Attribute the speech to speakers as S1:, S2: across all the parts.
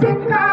S1: Mexico.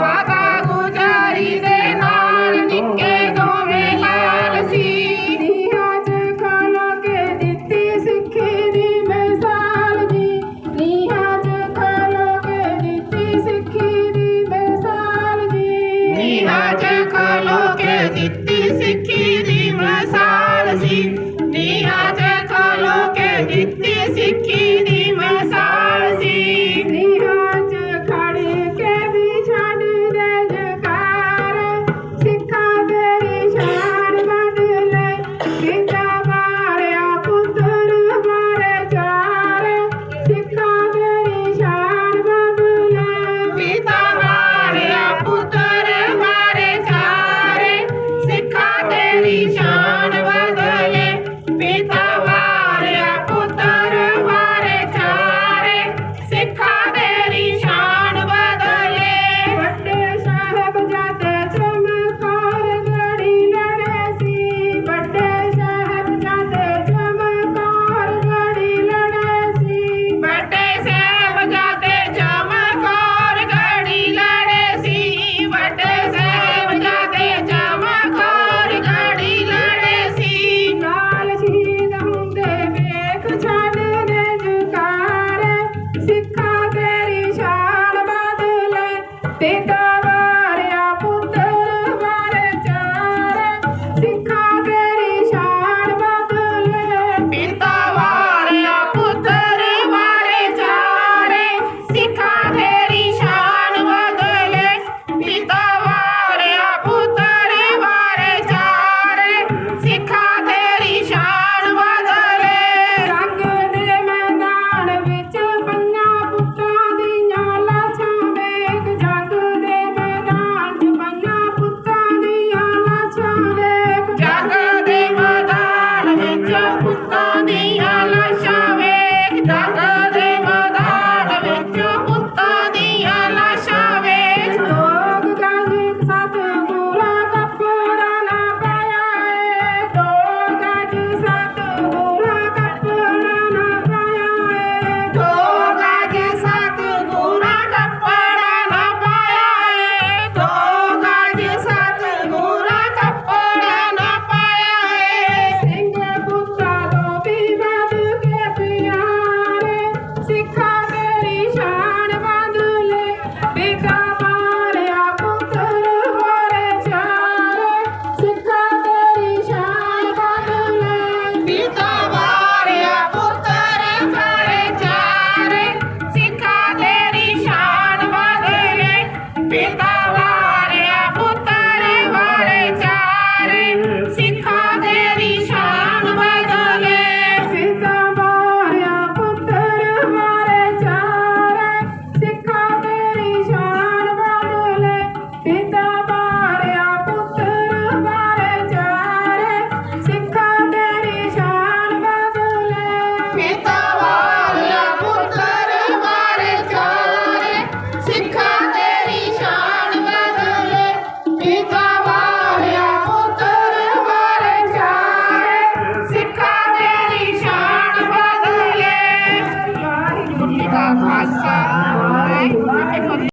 S2: Mata Gujri ਦੇ ਨਾਲ ਨਿੱਕੇ ਦੋਵੇਂ ਲਾਲ
S1: ਸੀ
S2: ਦੀਆਂ ਚ ਖਲੋ ਕੇ ਦਿੱਤੀ ਸਿੱਖੀ ਦੀ ਮਿਸਾਲ ਜੀ। ਦੀਆਂ ਚ ਖਲੋ ਕੇ ਦਿੱਤੀ ਸਿੱਖੀ ਦੀ ਮਿਸਾਲ ਜੀ।
S1: ਦੀਆਂ ਚ ਖਲੋ ਕੇ ਦਿੱਤੀ ਸਿੱਖੀ ਦੀ ਮਿਸਾਲ ਜੀ। ਦੀਆਂ ਚ ਖਲੋ ਕੇ ਦਿੱਤੀ ਸਿੱਖੀ